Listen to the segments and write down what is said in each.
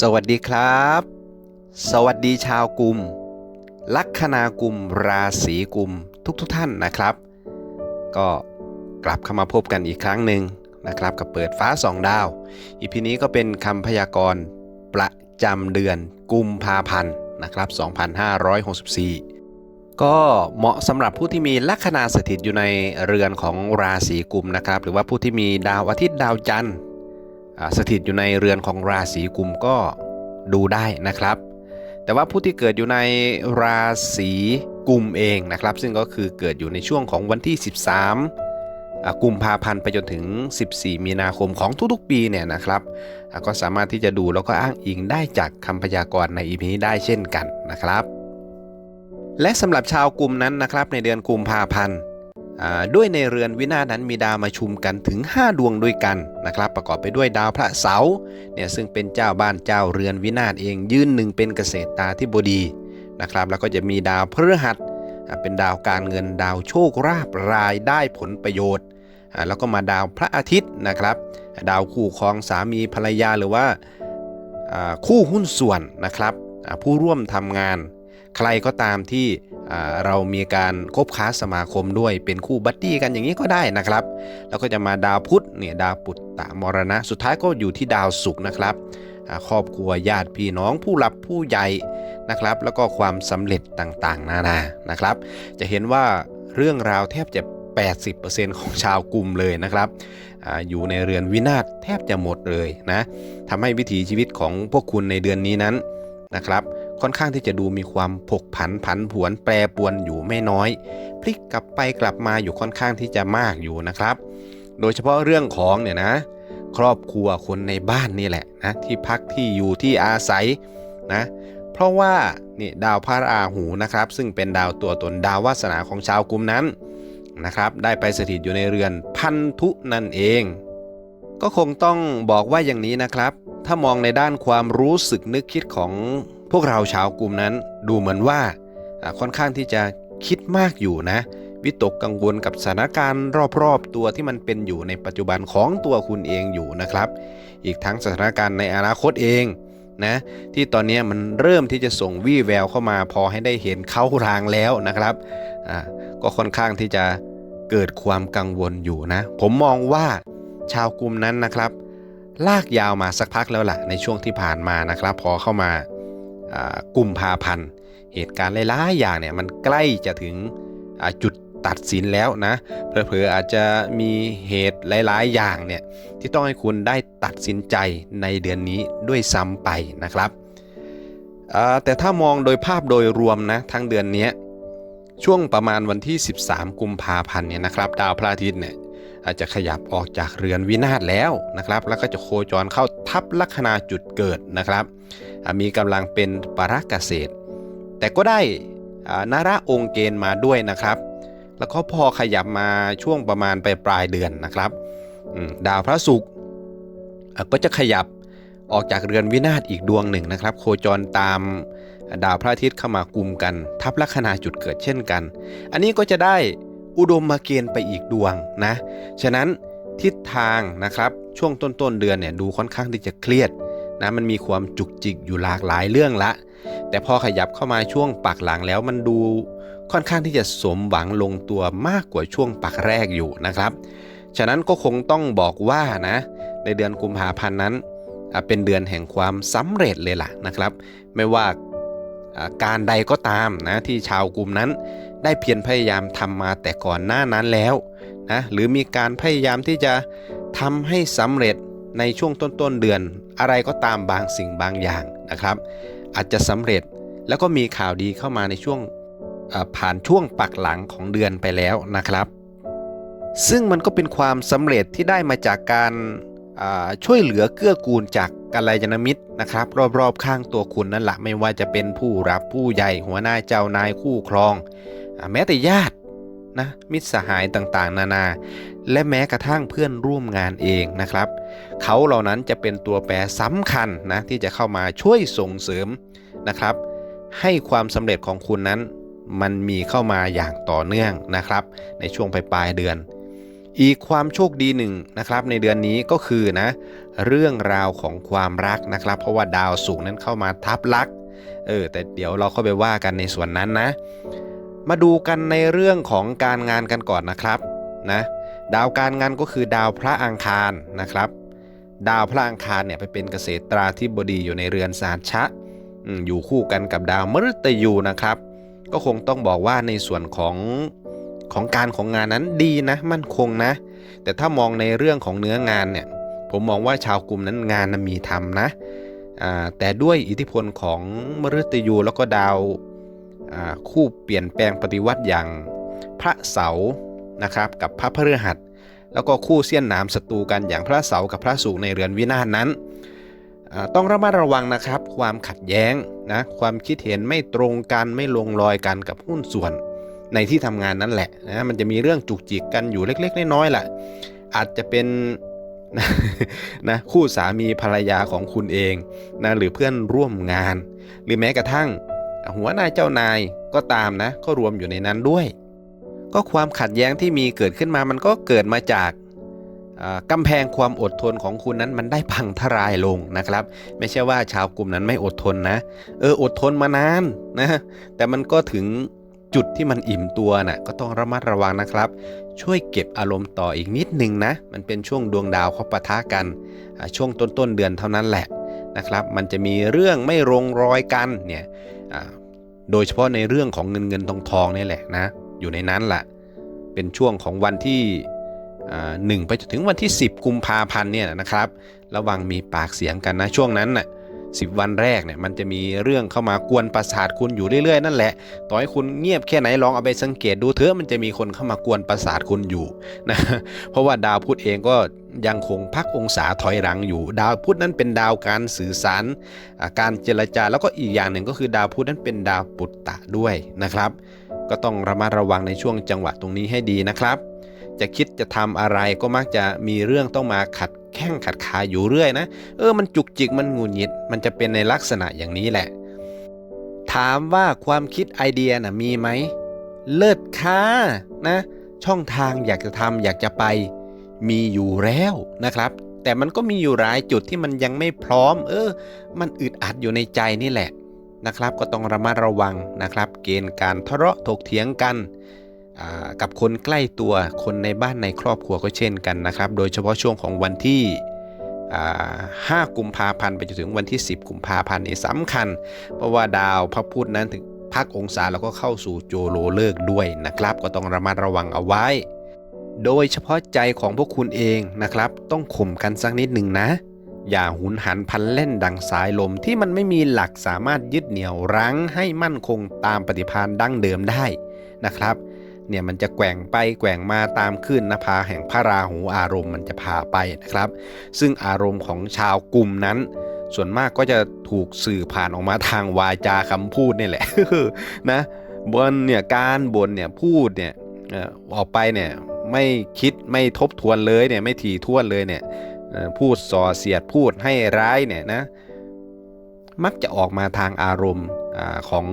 สวัสดีครับ สวัสดีชาวกลุ่มลัคนากุม ราศีกุม ทุกทุกๆท่านนะครับ ก็กลับเข้ามาพบกันอีกครั้งหนึ่งนะครับ กับเปิดฟ้าสองดาว อีพีนี้ก็เป็นคำพยากรณ์ประจำเดือนกุมภาพันธ์นะครับ 2564 ก็เหมาะสำหรับผู้ที่มีลัคนาสถิตอยู่ในเรือนของราศีกุมนะครับ หรือว่าผู้ที่มีดาวอาทิตย์ดาวจันทร์ สถิตอยู่ในเรือนของราศีกุมก็ดูได้นะครับ แต่ว่าผู้ที่เกิดอยู่ในราศีกุมเองนะครับ ซึ่งก็คือเกิดอยู่ในช่วงของวันที่ 13 กุมภาพันธ์ไปจนถึง 14 มีนาคมของทุกๆ ปีเนี่ยนะครับก็สามารถที่จะดูแล้วก็อ้างอิงได้จากคำพยากรณ์ในอีพีนี้ได้เช่นกันนะครับ และสำหรับชาวกลุ่มนั้นนะครับในเดือนกุมภาพันธ์ ด้วยในเรือนวินาศนั้นมีดาวมาชุมกันถึง 5 ดวงด้วยกันนะครับ ประกอบไปด้วยดาวพระเสาร์เนี่ยซึ่งเป็นเจ้าบ้านเจ้าเรือนวินาศเองยืนหนึ่งเป็นเกษตรตาธิบดีนะครับ แล้วก็จะมีดาวพฤหัสเป็นดาวการเงินดาวโชคราบรายได้ผลประโยชน์แล้วก็มาดาวพระอาทิตย์นะครับ ดาวคู่ครองสามีภรรยาหรือว่าคู่หุ้นส่วนนะครับผู้ร่วมทำงาน ใครก็ตามที่ เรามีการคบค้าสมาคมด้วยเป็นคู่บัดดี้กันอย่างนี้ก็ได้นะครับ แล้วก็จะมาดาวพุธเนี่ยดาวปุตตะมรณะ สุดท้ายก็อยู่ที่ดาวศุกร์นะครับครอบครัวญาติพี่น้องผู้หลับผู้ใหญ่นะครับ แล้วก็ความสำเร็จต่างๆ นานานะครับ จะเห็นว่าเรื่องราวแทบจะ 80%ของชาวกลุ่มเลยนะครับออยู่ในเรือนวินาศแทบจะหมดเลยนะทำให้วิถีชีวิตของพวกคุณในเดือนนี้นั้นนะครับ ค่อนข้างที่จะดูมีความผกผันผันผวนแปรปวนอยู่ไม่น้อย พลิกกลับไปกลับมาอยู่ค่อนข้างที่จะมากอยู่นะครับ โดยเฉพาะเรื่องของเนี่ยนะ ครอบครัวคนในบ้านนี่แหละนะที่พักที่อยู่ที่อาศัยนะเพราะว่านี่ดาวพระราหูนะครับ ซึ่งเป็นดาวตัวตนดาววาสนาของชาวกลุ่มนั้นนะครับ ได้ไปสถิตอยู่ในเรือนพันธุนั่นเอง ก็คงต้องบอกว่าอย่างนี้นะครับ ถ้ามองในด้านความรู้สึกนึกคิดของ พวกเราชาวกลุ่มนั้นดูเหมือนว่าค่อนข้างที่จะคิดมากอยู่นะ วิตกกังวลกับสถานการณ์รอบๆตัวที่มันเป็นอยู่ในปัจจุบันของตัวคุณเองอยู่นะครับ อีกทั้งสถานการณ์ในอนาคตเองนะที่ตอนนี้มันเริ่มที่จะส่งวี่แววเข้ามาพอให้ได้เห็นเข้ารางแล้วนะครับก็ค่อนข้างที่จะเกิดความกังวลอยู่นะ ผมมองว่าชาวกลุ่มนั้นนะครับ ลากยาวมาสักพักแล้วล่ะในช่วงที่ผ่านมานะครับ พอเข้ามา กุมภาพันธ์ เหตุการณ์หลายๆอย่างเนี่ยมันใกล้จะถึงจุดตัดสินแล้วนะเผลอๆอาจจะมีเหตุหลายๆอย่างเนี่ยที่ต้องให้คุณได้ตัดสินใจในเดือนนี้ด้วยซ้ำไปนะครับแต่ถ้ามองโดยภาพโดยรวมนะทั้งเดือนนี้ช่วงประมาณวันที่ 13 กุมภาพันธ์เนี่ยนะครับ ดาวพระอาทิตย์เนี่ย อาจจะขยับออกจากเรือนวินาศแล้วนะครับ แล้วก็จะโคจรเข้าทับลัคนาจุดเกิดนะครับ มีกำลังเป็นปรากเกษตร แต่ก็ได้นาระองค์เกณฑ์มาด้วยนะครับ แล้วก็พอขยับมาช่วงประมาณไปปลายเดือนนะครับ ดาวพระศุกร์ก็จะขยับออกจากเรือนวินาศอีกดวงหนึ่งนะครับ โคจรตามดาวพระอาทิตย์เข้ามากลุ่มกัน ทับลัคนาจุดเกิดเช่นกัน อันนี้ก็จะได้ อุดมมาเกณฑ์ไปอีกดวงนะ ฉะนั้นทิศทางนะครับช่วงต้นๆเดือนเนี่ยดูค่อนข้างที่จะเครียดนะมันมีความจุกจิกอยู่หลากหลายเรื่องละ แต่พอขยับเข้ามาช่วงปักหลังแล้วมันดูค่อนข้างที่จะสมหวังลงตัวมากกว่าช่วงปักแรกอยู่นะครับ ฉะนั้นก็คงต้องบอกว่านะในเดือนกุมภาพันธ์นั้นเป็นเดือนแห่งความสำเร็จเลยล่ะนะครับ ไม่ว่าอ่าการใดก็ตามนะที่ชาวกลุ่มนั้น ได้เพียรพยายามทำมาแต่ก่อนหน้านั้นแล้วนะหรือมีการพยายามที่จะทำให้สำเร็จในช่วงต้นๆเดือน อะไรก็ตามบางสิ่งบางอย่างนะครับ อาจจะสำเร็จแล้วก็มีข่าวดีเข้ามาในช่วงผ่านช่วงปักหลังของเดือนไปแล้วนะครับ ซึ่งมันก็เป็นความสำเร็จที่ได้มาจากการช่วยเหลือเกื้อกูลจากกัลยาณมิตรนะครับ รอบๆข้างตัวคุณนั่นแหละไม่ว่าจะเป็นผู้รับผู้ใหญ่หัวหน้าเจ้านายคู่ครอง แม้แต่ญาตินะมิตรสหายต่างๆ นานา และแม้กระทั่งเพื่อนร่วมงานเองนะครับ เขาเหล่านั้นจะเป็นตัวแปรสำคัญนะที่จะเข้ามาช่วยส่งเสริมนะครับ ให้ความสำเร็จของคุณนั้น มันมีเข้ามาอย่างต่อเนื่องนะครับ ในช่วงปลายเดือน อีกความโชคดีหนึ่งนะครับในเดือนนี้ก็คือนะเรื่องราวของความรักนะครับ เพราะว่าดาวศุกร์นั้นเข้ามาทับลักเออแต่เดี๋ยวเราเข้าไปว่ากันในส่วนนั้นนะ มาดูกันในเรื่องของการงานกันก่อนนะครับนะดาวการงานก็คือดาวพระอังคารนะครับ ดาวพระอังคารเนี่ยไปเป็นเกษตราธิบดีอยู่ในเรือนสารชะอยู่คู่กันกับดาวมฤตยูนะครับ ก็คงต้องบอกว่าในส่วนของของการของงานนั้นดีนะมั่นคงนะ แต่ถ้ามองในเรื่องของเนื้องานเนี่ยผมมองว่าชาวกลุ่มนั้นงานมีทำนะแต่ด้วยอิทธิพลของมฤตยูแล้วก็ดาว คู่เปลี่ยนแปลงปฏิวัติอย่างพระเสานะครับกับพระพฤหัส แล้วก็คู่เสี้ยนหนามศัตรูกันอย่างพระเสากับพระศุกร์ในเรือนวินาศนั้น ต้องระมัดระวังนะครับ ความขัดแย้งนะความคิดเห็นไม่ตรงกันไม่ลงรอยกันกับหุ้นส่วนในที่ทำงานนั่นแหละนะมันจะมีเรื่องจุกจิกกันอยู่เล็ก ๆ น้อยๆแหละอาจจะเป็นนะคู่สามีภรรยาของคุณเองนะหรือเพื่อนร่วมงาน หรือแม้กระทั่ง หัวหน้าเจ้านายก็ตามนะ ก็รวมอยู่ในนั้นด้วย ก็ความขัดแย้งที่มีเกิดขึ้นมามันก็เกิดมาจากกำแพงความอดทนของคุณนั้นมันได้พังทลายลงนะครับ ไม่ใช่ว่าชาวกลุ่มนั้นไม่อดทนนะ เอออดทนมานานนะแต่มันก็ถึงจุดที่มันอิ่มตัวน่ะก็ต้องระมัดระวังนะครับ ช่วยเก็บอารมณ์ต่ออีกนิดนึงนะ มันเป็นช่วงดวงดาวเขาปะทะกัน ช่วงต้นต้นๆเดือนเท่านั้นแหละนะครับ มันจะมีเรื่องไม่ลงรอยกันเนี่ย โดยเฉพาะในเรื่องของเงินเงินทองทองนี่แหละนะ อยู่ในนั้นแหละเป็นช่วงของวันที่หนึ่งไปจนถึงวันที่ 10 กุมภาพันธ์เนี่ยนะครับ ระวังมีปากเสียงกันนะช่วงนั้นน่ะ สิวันแรกเนี่ยมันจะมีเรื่องเข้ามากวนประสาทคุณอยู่เรื่อยๆ นั่นแหละ ต่อให้คุณเงียบแค่ไหนลองเอาไปสังเกตดูเถอะมันจะมีคนเข้ามากวนประสาทคุณอยู่นะเพราะว่าดาวพุธเองก็ยังคงพักองศาถอยหลังอยู่ ดาวพุธนั้นเป็นดาวการสื่อสาร การเจรจาแล้วก็อีกอย่างหนึ่งก็คือดาวพุธนั้นเป็นดาวปุตตะด้วยนะครับ ก็ต้องระมัดระวังในช่วงจังหวะตรงนี้ให้ดีนะครับ จะคิดจะทำอะไรก็มักจะมีเรื่องต้องมาขัด แข้งขัดขาอยู่เรื่อยนะ เออมันจุกจิกมันหงุดหงิด มันจะเป็นในลักษณะอย่างนี้แหละ ถามว่าความคิดไอเดียนะมีไหม เลิศค่านะ ช่องทางอยากจะทำอยากจะไป มีอยู่แล้วนะครับ แต่มันก็มีอยู่หลายจุดที่มันยังไม่พร้อม เออ มันอึดอัดอยู่ในใจนี่แหละนะครับ ก็ต้องระมัดระวังนะครับ เกณฑ์การทะเลาะถกเถียงกัน กับคนใกล้ตัวคนในบ้านในครอบครัวก็เช่นกันนะครับ โดยเฉพาะช่วงของวันที่5กุมภาพันธ์ไปจนถึงวันที่ 10 กุมภาพันธ์นี่สำคัญ เพราะว่าดาวพระพุธนั้นถึงพักองศาแล้วก็เข้าสู่โจโลเลิกด้วยนะครับ ก็ต้องระมัดระวังเอาไว้ โดยเฉพาะใจของพวกคุณเองนะครับ ต้องข่มกันสักนิดหนึ่งนะ อย่าหุนหันพันเล่นดังสายลมที่มันไม่มีหลักสามารถยึดเหนี่ยวรั้งให้มั่นคงตามปฏิภาณดั้งเดิมได้นะครับ เนี่ยมันจะแกว่งไปแกว่งมาตามคลื่นนภาแห่งพระราหูอารมณ์มันจะพาไปนะครับ ซึ่งอารมณ์ของชาวกลุ่มนั้น ส่วนมากก็จะถูกสื่อผ่านออกมาทางวาจาคำพูดนี่แหละนะบนเนี่ยการบนเนี่ยพูดเนี่ยเออออกไปเนี่ยไม่คิดไม่ทบทวนเลยเนี่ยไม่ถี่ถ้วนเลยเนี่ยพูดส่อเสียดพูดให้ร้ายเนี่ยนะ มักจะออกมาทางอารมณ์ของ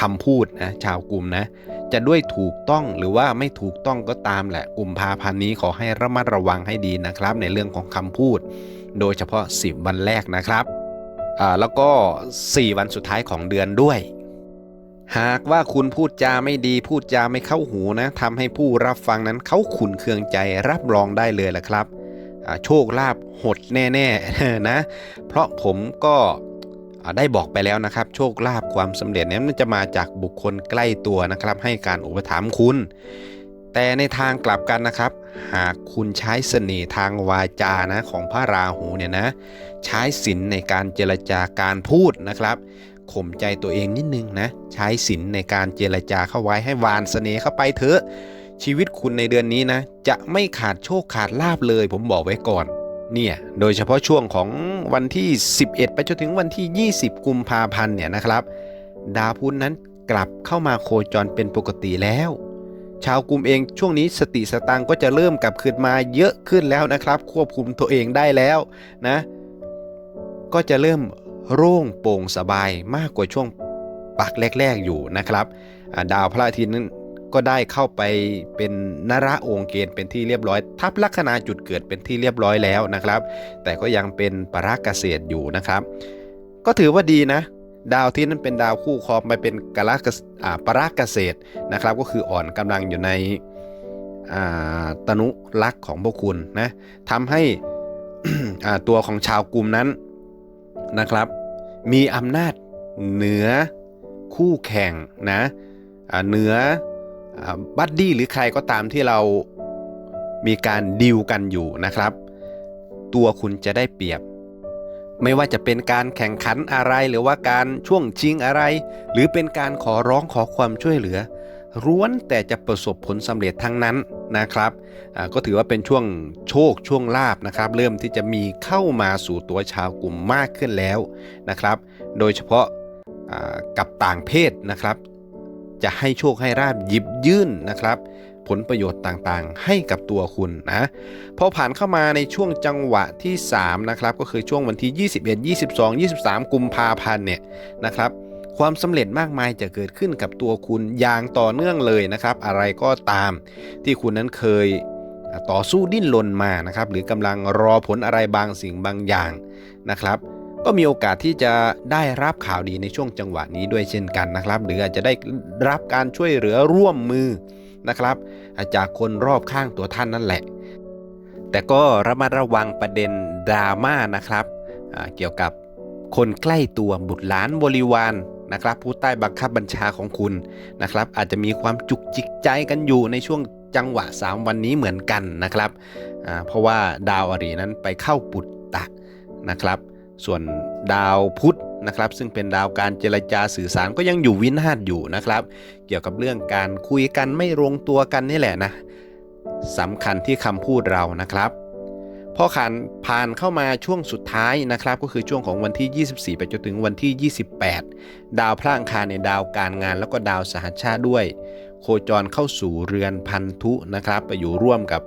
คำพูดนะชาวกลุ่มนะจะด้วยถูกต้องหรือว่าไม่ถูกต้องก็ตามแหละกลุ่มพาพันนี้ขอให้ระมัดระวังให้ดีนะครับ ในเรื่องของคำพูด โดยเฉพาะ 10 วันแรกนะครับแล้วก็ 4 วันสุดท้ายของเดือนด้วย หากว่าคุณพูดจาไม่ดีพูดจาไม่เข้าหูนะทำให้ผู้รับฟังนั้นเขาขุนเคืองใจรับรองได้เลยแหละครับโชคลาภหดแน่ๆนะ เพราะผมก็ ได้บอกไปแล้วนะครับ โชคลาภความสำเร็จเนี่ยมันจะมาจากบุคคลใกล้ตัวนะครับ ให้การอุปถัมภ์คุณ แต่ในทางกลับกันนะครับ หากคุณใช้เสน่ห์ทางวาจานะของพระราหูเนี่ยนะใช้ศีลในการเจรจาการพูดนะครับข่มใจตัวเองนิดนึงนะใช้ศีลในการเจรจาเข้าไว้ให้วานเสน่ห์เข้าไปเถอะชีวิตคุณในเดือนนี้นะ จะไม่ขาดโชคขาดลาบเลย ผมบอกไว้ก่อน เนี่ย โดยเฉพาะช่วงของวันที่ 11 ไปจนถึงวันที่ 20 กุมภาพันธ์เนี่ยนะครับ ดาวพุธนั้นกลับเข้ามาโคจรเป็นปกติแล้ว ชาวกลุ่มเองช่วงนี้สติสตังก็จะเริ่มกลับคืนมาเยอะขึ้นแล้วนะครับ ควบคุมตัวเองได้แล้วนะ ก็จะเริ่มโล่งโปร่งสบายมากกว่าช่วงปักแรก ๆ อยู่นะครับ ดาวพระอาทิตย์นั้น ก็ได้เข้าไปเป็นนระองค์เกณฑ์เป็นที่เรียบร้อย ทับลัคนาจุดเกิดเป็นที่เรียบร้อยแล้วนะครับ แต่ก็ยังเป็นปราเกษตรอยู่นะครับ ก็ถือว่าดีนะ ดาวที่นั้นเป็นดาวคู่ครองไปเป็นกราเกปราเกษตรนะครับ ก็คืออ่อนกำลังอยู่ในอ่าตนุลักษณ์ของพวกคุณนะทำให้ตัวของชาวกลุ่มนั้นนะครับ มีอำนาจเหนือคู่แข่งนะเหนือ บัดดี้หรือใครก็ตามที่เรามีการดีลกันอยู่นะครับ ตัวคุณจะได้เปรียบ ไม่ว่าจะเป็นการแข่งขันอะไรหรือว่าการช่วงชิงอะไร หรือเป็นการขอร้องขอความช่วยเหลือร้วนแต่จะประสบผลสำเร็จทั้งนั้นนะครับ ก็ถือว่าเป็นช่วงโชคช่วงลาบนะครับ เริ่มที่จะมีเข้ามาสู่ตัวชาวกลุ่มมากขึ้นแล้วนะครับ โดยเฉพาะกับต่างเพศนะครับ จะให้โชคให้ราบหยิบยื่นนะครับ ผลประโยชน์ต่างๆ ให้กับตัวคุณนะพอผ่านเข้ามาในช่วงจังหวะที่ 3 นะครับ ก็คือช่วงวันที่ 21 22 23 กุมภาพันธ์เนี่ยนะครับความสำเร็จมากมายจะเกิดขึ้นกับตัวคุณอย่างต่อเนื่องเลยนะครับ อะไรก็ตามที่คุณนั้นเคยต่อสู้ดิ้นรนมานะครับ หรือกำลังรอผลอะไรบางสิ่งบางอย่างนะครับ ก็มีโอกาสที่จะได้รับข่าวดีในช่วงจังหวะนี้ด้วยเช่นกันนะครับ หรืออาจจะได้รับการช่วยเหลือร่วมมือนะครับจากคนรอบข้างตัวท่านนั่นแหละ แต่ก็ระมัดระวังประเด็นดราม่านะครับเกี่ยวกับคนใกล้ตัวบุตรหลานบริวารนะครับผู้ใต้บังคับบัญชาของคุณนะครับ อาจจะมีความจุกจิกใจกันอยู่ในช่วงจังหวะ 3 วันนี้เหมือนกันนะครับเพราะว่าดาวอรีนั้นไปเข้าปุตตะนะครับ ส่วนดาวพุธนะครับ ซึ่งเป็นดาวการเจรจาสื่อสารก็ยังอยู่วินาศอยู่นะครับ เกี่ยวกับเรื่องการคุยกันไม่ลงตัวกันนี่แหละนะสำคัญที่คำพูดเรานะครับพอผ่านผ่านเข้ามาช่วงสุดท้ายนะครับ ก็คือช่วงของวันที่ 24 ไปจนถึงวันที่ 28 ดาวพระอังคารในดาวการงาน แล้วก็ดาวสหัชชาติด้วย โคจรเข้าสู่เรือนพันธุนะครับ ไปอยู่ร่วมกับ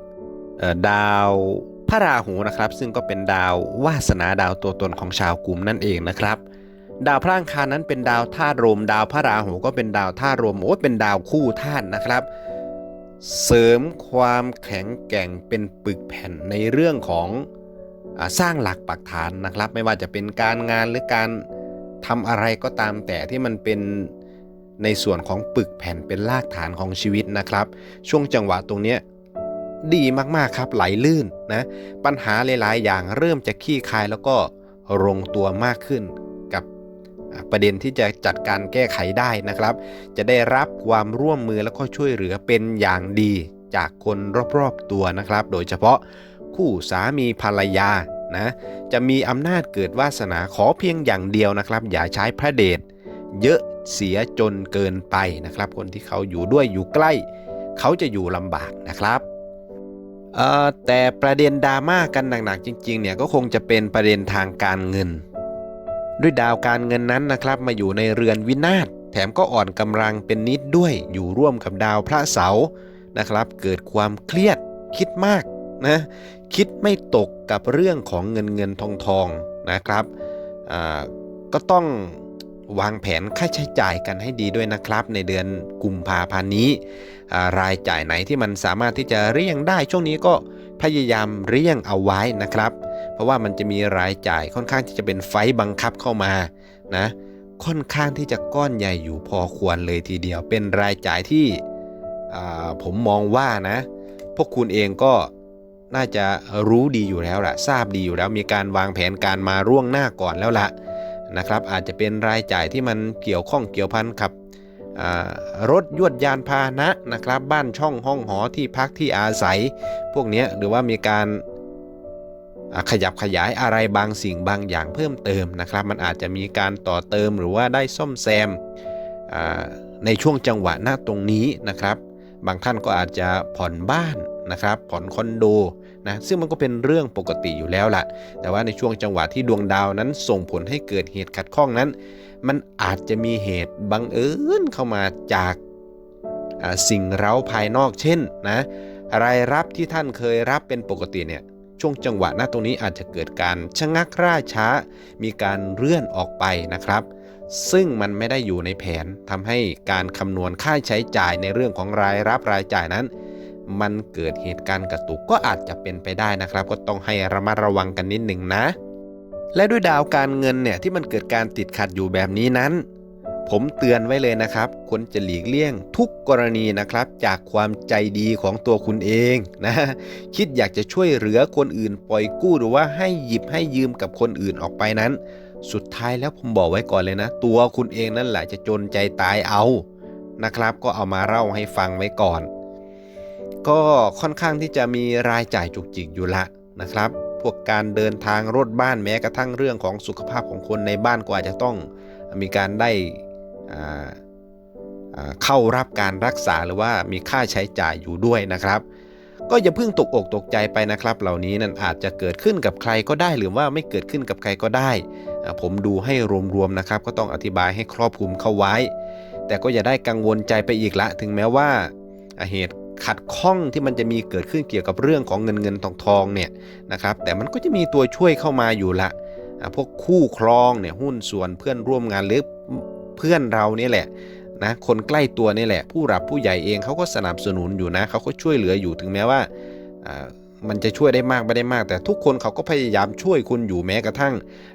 ดาว พระราหูนะครับ ซึ่งก็เป็นดาววาสนาดาวตัวตนของชาวกลุ่มนั่นเองนะครับ ดาวพระอังคารนั้นเป็นดาวธาตุลมดาวพระราหูก็เป็นดาวธาตุลมโอ้เป็นดาวคู่ธาตุนะครับ เสริมความแข็งแกร่งเป็นปึกแผ่นในเรื่องของอสร้างหลักปักฐานนะครับ ไม่ว่าจะเป็นการงานหรือการทำอะไรก็ตามแต่ที่มันเป็นในส่วนของปึกแผ่นเป็นรากฐานของชีวิตนะครับ ช่วงจังหวะตรงเนี้ย ดีมากๆครับไหลลื่นนะปัญหาหลายๆ อย่างเริ่มจะขี้คายแล้วก็ลงตัวมากขึ้นกับประเด็นที่จะจัดการแก้ไขได้นะครับ จะได้รับความร่วมมือแล้วก็ช่วยเหลือเป็นอย่างดีจากคนรอบๆตัวนะครับ โดยเฉพาะคู่สามีภรรยานะจะมีอำนาจเกิดวาสนาขอเพียงอย่างเดียวนะครับ อย่าใช้พระเดชเยอะเสียจนเกินไปนะครับ คนที่เขาอยู่ด้วยอยู่ใกล้ เขาจะอยู่ลำบากนะครับ เอ่อแต่ประเด็นดราม่ากันหนักๆจริงๆเนี่ยก็คงจะเป็นประเด็นทางการเงิน ด้วยดาวการเงินนั้นนะครับมาอยู่ในเรือนวินาศแถมก็อ่อนกำลังเป็นนิดด้วยอยู่ร่วมกับดาวพระเสาร์นะครับ เกิดความเครียดคิดมากนะคิดไม่ตกกับเรื่องของเงินเงินทองทองนะครับก็ต้องวางแผนค่าใช้จ่ายกันให้ดีด้วยนะครับ ในเดือนกุมภาพันธ์นี้ รายจ่ายไหนที่มันสามารถที่จะเลี่ยงได้ช่วงนี้ก็พยายามเลี่ยงเอาไว้นะครับ เพราะว่ามันจะมีรายจ่ายค่อนข้างที่จะเป็นไฟบังคับเข้ามานะค่อนข้างที่จะก้อนใหญ่อยู่พอควรเลยทีเดียว เป็นรายจ่ายที่ผมมองว่านะ พวกคุณเองก็น่าจะรู้ดีอยู่แล้วล่ะ ทราบดีอยู่แล้วมีการวางแผนการมาร่วงหน้าก่อนแล้วล่ะนะครับ อาจจะเป็นรายจ่ายที่มันเกี่ยวข้องเกี่ยวพันกับ รถยวดยานพาหนะนะครับ บ้านช่องห้องหอที่พักที่อาศัย พวกนี้หรือว่ามีการขยับขยายอะไรบางสิ่งบางอย่างเพิ่มเติมนะครับ มันอาจจะมีการต่อเติมหรือว่าได้ซ่อมแซมในช่วงจังหวะหน้าตรงนี้นะครับ บางท่านก็อาจจะผ่อนบ้านนะครับ ผ่อนคอนโด นะซึ่งมันก็เป็นเรื่องปกติอยู่แล้วล่ะ แต่ว่าในช่วงจังหวะที่ดวงดาวนั้นส่งผลให้เกิดเหตุขัดข้องนั้น มันอาจจะมีเหตุบังเอิญเข้ามาจากสิ่งเร้าภายนอกเช่นนะรายรับที่ท่านเคยรับเป็นปกติเนี่ยช่วงจังหวะหน้าตรงนี้อาจจะเกิดการชะงักร่าช้า มีการเลื่อนออกไปนะครับ ซึ่งมันไม่ได้อยู่ในแผนทำให้การคำนวณค่าใช้จ่ายในเรื่องของรายรับรายจ่ายนั้น มันเกิดเหตุการณ์กระตุกก็อาจจะเป็นไปได้นะครับ ก็ต้องให้ระมัดระวังกันนิดหนึ่งนะ และด้วยดาวการเงินเนี่ยที่มันเกิดการติดขัดอยู่แบบนี้นั้น ผมเตือนไว้เลยนะครับควรจะหลีกเลี่ยงทุกกรณีนะครับ จากความใจดีของตัวคุณเองนะคิดอยากจะช่วยเหลือคนอื่นปล่อยกู้หรือว่าให้หยิบให้ยืมกับคนอื่นออกไปนั้น สุดท้ายแล้วผมบอกไว้ก่อนเลยนะ ตัวคุณเองนั่นแหละจะจนใจตายเอานะครับ ก็เอามาเล่าให้ฟังไว้ก่อน ก็ค่อนข้างที่จะมีรายจ่ายจุกจิกอยู่ละนะครับ พวกการเดินทางรถบ้านแม้กระทั่งเรื่องของสุขภาพของคนในบ้านก็อาจจะต้องมีการได้เข้ารับการรักษาหรือว่ามีค่าใช้จ่ายอยู่ด้วยนะครับ ก็อย่าเพิ่งตกอกตกใจไปนะครับ เหล่านี้นั้นอาจจะเกิดขึ้นกับใครก็ได้หรือว่าไม่เกิดขึ้นกับใครก็ได้ ผมดูให้รวมๆนะครับ ก็ต้องอธิบายให้ครอบคลุมเข้าไว้ แต่ก็อย่าได้กังวลใจไปอีกละ ถึงแม้ว่าเหตุ ขัดข้องที่มันจะมีเกิดขึ้นเกี่ยวกับเรื่องของเงินเงินทองทองเนี่ยนะครับแต่มันก็จะมีตัวช่วยเข้ามาอยู่ละพวกคู่ครองเนี่ยหุ้นส่วนเพื่อนร่วมงานหรือเพื่อนเรานี่แหละนะคนใกล้ตัวนี่แหละ ผู้หลับผู้ใหญ่เองเขาก็สนับสนุนอยู่นะเขาก็ช่วยเหลืออยู่ถึงแม้ว่าอ่ามันจะช่วยได้มากไม่ได้มาก แต่ทุกคนเขาก็พยายามช่วยคุณอยู่แม้กระทั่ง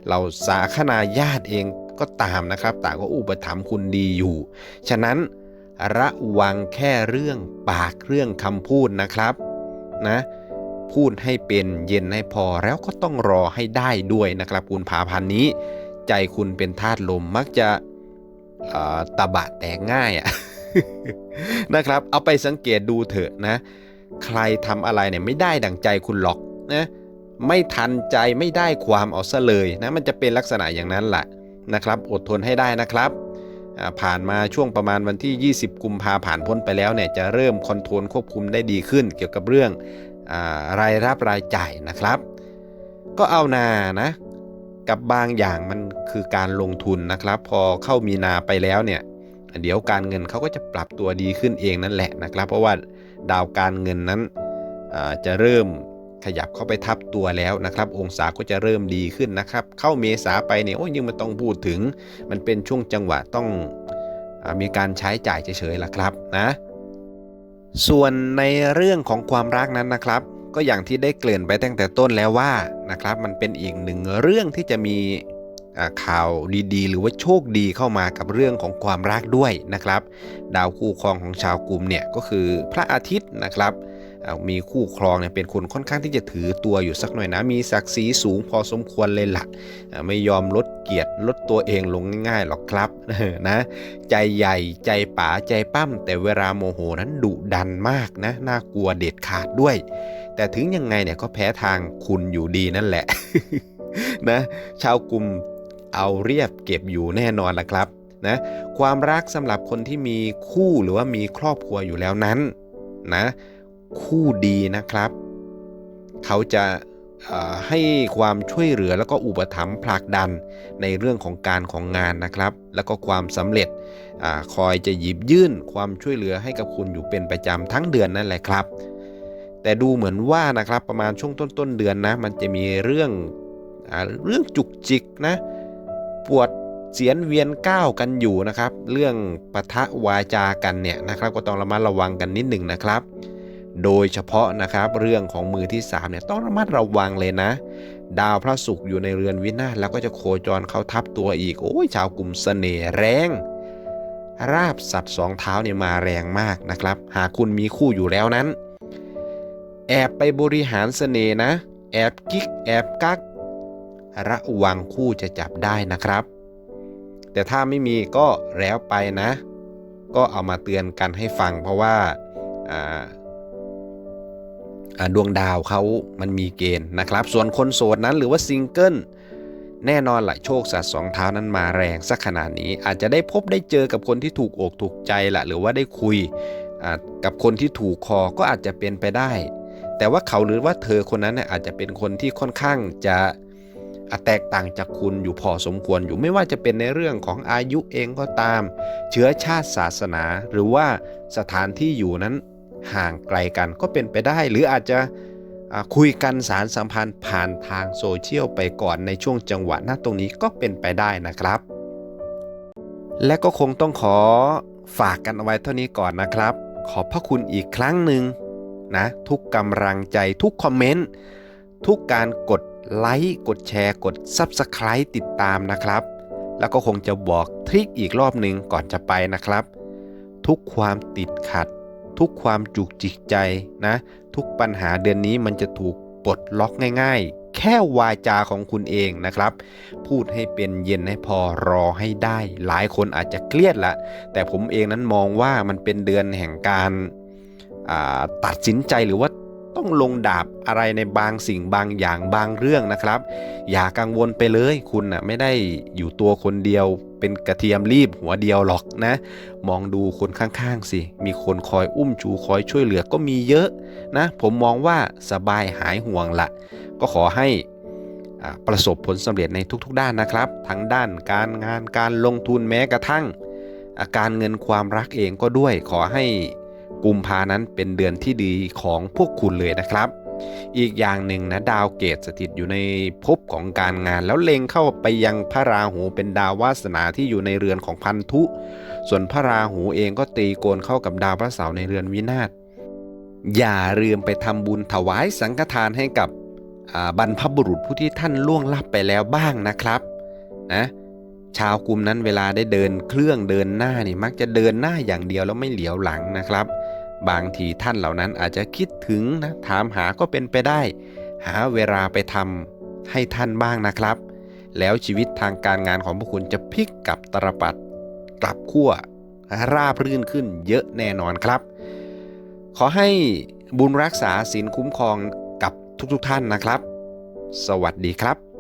เราสาคนาญาติเองก็ตามนะครับ ต่างก็อุปถัมภ์คุณดีอยู่ ฉะนั้น ระวังแค่เรื่องปากเรื่องคำพูดนะครับนะพูดให้เป็นเย็นให้พอแล้วก็ต้องรอให้ได้ด้วยนะครับคุณผาพันนี้ ใจคุณเป็นธาตุลมมักจะตะบะแตกง่ายอะนะครับ เอาไปสังเกตดูเถอะนะ ใครทำอะไรเนี่ยไม่ได้ดังใจคุณหรอกนะไม่ทันใจไม่ได้ความเอาซะเลยนะมันจะเป็นลักษณะอย่างนั้นแหละนะครับ อดทนให้ได้นะครับ ผ่านมาช่วงประมาณวันที่ 20 กุมภาผ่านพ้นไปแล้วเนี่ยจะเริ่มคอนโทรลควบคุมได้ดีขึ้น เกี่ยวกับเรื่องอรายรับรายจ่ายนะครับ ก็เอานานะกับบางอย่างมันคือการลงทุนนะครับ พอเข้ามีนาไปแล้วเนี่ยเดี๋ยวการเงินเขาก็จะปรับตัวดีขึ้นเองนั่นแหละนะครับ เพราะว่าดาวการเงินนั้นจะเริ่ม ขยับเข้าไปทับตัวแล้วนะครับ องศาก็จะเริ่มดีขึ้นนะครับ เข้าเมษาไปเนี่ยโอ้ยยังไม่ต้องพูดถึง มันเป็นช่วงจังหวะต้องอมีการใช้จ่ายเฉยๆล่ะครับนะส่วนในเรื่องของความรักนั้นนะครับ ก็อย่างที่ได้เกริ่นไปตั้งแต่ต้นแล้วว่านะครับมันเป็นอีกหนึ่งเรื่องที่จะมีข่าวดีๆ หรือว่าโชคดีเข้ามากับเรื่องของความรักด้วยนะครับ ดาวคู่ครองของชาวกลุ่มเนี่ยก็คือพระอาทิตย์นะครับ มีคู่ครองเนี่ยเป็นคนค่อนข้างที่จะถือตัวอยู่สักหน่อยนะ มีศักดิ์ศรีสูงพอสมควรเลยล่ะอ่าไม่ยอมลดเกียรติลดตัวเองลงง่ายๆหรอกครับนะใจใหญ่ใจป๋าใจปั้ม แต่เวลาโมโหนั้นดุดันมากนะน่ากลัวเด็ดขาดด้วย แต่ถึงยังไงเนี่ยก็แพ้ทางคุณอยู่ดีนั่นแหละนะชาวกลุ่มเอาเรียบเก็บอยู่แน่นอนละครับนะความรักสำหรับคนที่มีคู่หรือว่ามีครอบครัวอยู่แล้วนั้นนะ คู่ดีนะครับ เขาจะให้ความช่วยเหลือแล้วก็อุปถัมภ์ผลักดันในเรื่องของการของงานนะครับ แล้วก็ความสำเร็จอคอยจะหยิบยื่นความช่วยเหลือให้กับคุณอยู่เป็นประจำทั้งเดือนนั่นแหละครับ แต่ดูเหมือนว่านะครับประมาณช่วงต้นต้นๆเดือนนะมันจะมีเรื่องอเรื่องจุกจิกนะปวดเสียนเวียนก้าวกันอยู่นะครับ เรื่องปะทะวาจากันเนี่ยนะครับ ก็ต้องระมัดระวังกันนิดหนึ่งนะครับ โดยเฉพาะนะครับเรื่องของมือที่3เนี่ยต้องระมัดระวังเลยนะ ดาวพระศุกร์อยู่ในเรือนวินาศแล้วก็จะโคจรเข้าทับตัวอีก โอ้ยชาวกลุ่มเสน่ห์แรง ราบสัตว์สองเท้าเนี่ยมาแรงมากนะครับ หากคุณมีคู่อยู่แล้วนั้น แอบไปบริหารเสน่ห์นะ แอบกิ๊กแอบกัก ระวังคู่จะจับได้นะครับ แต่ถ้าไม่มีก็แล้วไปนะ ก็เอามาเตือนกันให้ฟังเพราะว่าอ่าอ่า ดวงดาวเขามันมีเกณฑ์นะครับ ส่วนคนโสดนั้นหรือว่าซิงเกิลแน่นอนหละโชคสัตว์สองเท้านั้นมาแรงสักขนาดนี้ อาจจะได้พบได้เจอกับคนที่ถูกอกถูกใจละหรือว่าได้คุยกับคนที่ถูกคอก็อาจจะเป็นไปได้ แต่ว่าเขาหรือว่าเธอคนนั้นเนี่ยอาจจะเป็นคนที่ค่อนข้างจะแตกต่างจากคุณอยู่พอสมควรอยู่ไม่ว่าจะเป็นในเรื่องของอายุเองก็ตาม เชื้อชาติศาสนา หรือว่าสถานที่อยู่นั้น ห่างไกลกันก็เป็นไปได้ หรืออาจจะคุยกันสารสัมพันธ์ผ่านทางโซเชียลไปก่อนในช่วงจังหวะหน้าตรงนี้ก็เป็นไปได้นะครับ และก็คงต้องขอฝากกันเอาไว้เท่านี้ก่อนนะครับ ขอบพระคุณอีกครั้งหนึ่งนะทุกกำลังใจทุกคอมเมนต์ทุกการกดไลค์กดแชร์กด Subscribe ติดตามนะครับ แล้วก็คงจะบอกทริคอีกรอบหนึ่งก่อนจะไปนะครับ ทุกความติดขัด ทุกความจุกจิกใจนะ ทุกปัญหาเดือนนี้มันจะถูกปลดล็อกง่าย ๆ แค่วาจาของคุณเองนะครับ พูดให้เป็นเย็นให้พอรอให้ได้ หลายคนอาจจะเครียดละแต่ผมเองนั้นมองว่ามันเป็นเดือนแห่งการาตัดสินใจหรือว่าต้องลงดาบอะไรในบางสิ่งบางอย่างบางเรื่องนะครับ อย่ากังวลไปเลยคุณน่ะไม่ได้อยู่ตัวคนเดียว เป็นกระเทียมรีบหัวเดียวหรอกนะ มองดูคนข้างๆสิมีคนคอยอุ้มชูคอยช่วยเหลือก็มีเยอะนะ ผมมองว่าสบายหายห่วงละก็ขอให้อ่าประสบผลสำเร็จในทุกๆ ด้านนะครับ ทั้งด้านการงานการลงทุนแม้กระทั่ง อาการเงินความรักเองก็ด้วยขอให้กุมภานั้นเป็นเดือนที่ดีของพวกคุณเลยนะครับ อีกอย่างหนึ่งนะดาวเกตสถิตอยู่ในภพของการงาน แล้วเล็งเข้าไปยังพระราหูเป็นดาววาสนาที่อยู่ในเรือนของพันธุ ส่วนพระราหูเองก็ตีโกนเข้ากับดาวพระเสาร์ในเรือนวินาศอย่าลืมไปทำบุญถวายสังฆทานให้กับบรรพบุรุษผู้ที่ท่านล่วงลับไปแล้วบ้างนะครับนะชาวกลุ่มนั้นเวลาได้เดินเครื่องเดินหน้านี่มักจะเดินหน้าอย่างเดียวแล้วไม่เหลียวหลังนะครับ บางทีท่านเหล่านั้นอาจจะคิดถึงนะถามหาก็เป็นไปได้ หาเวลาไปทำให้ท่านบ้างนะครับ แล้วชีวิตทางการงานของพวกคุณจะพลิกกลับตรปัดกลับขั้วราบรื่นขึ้นเยอะแน่นอนครับ ขอให้บุญรักษาศีลคุ้มครองกับทุกๆทท่านนะครับ สวัสดีครับ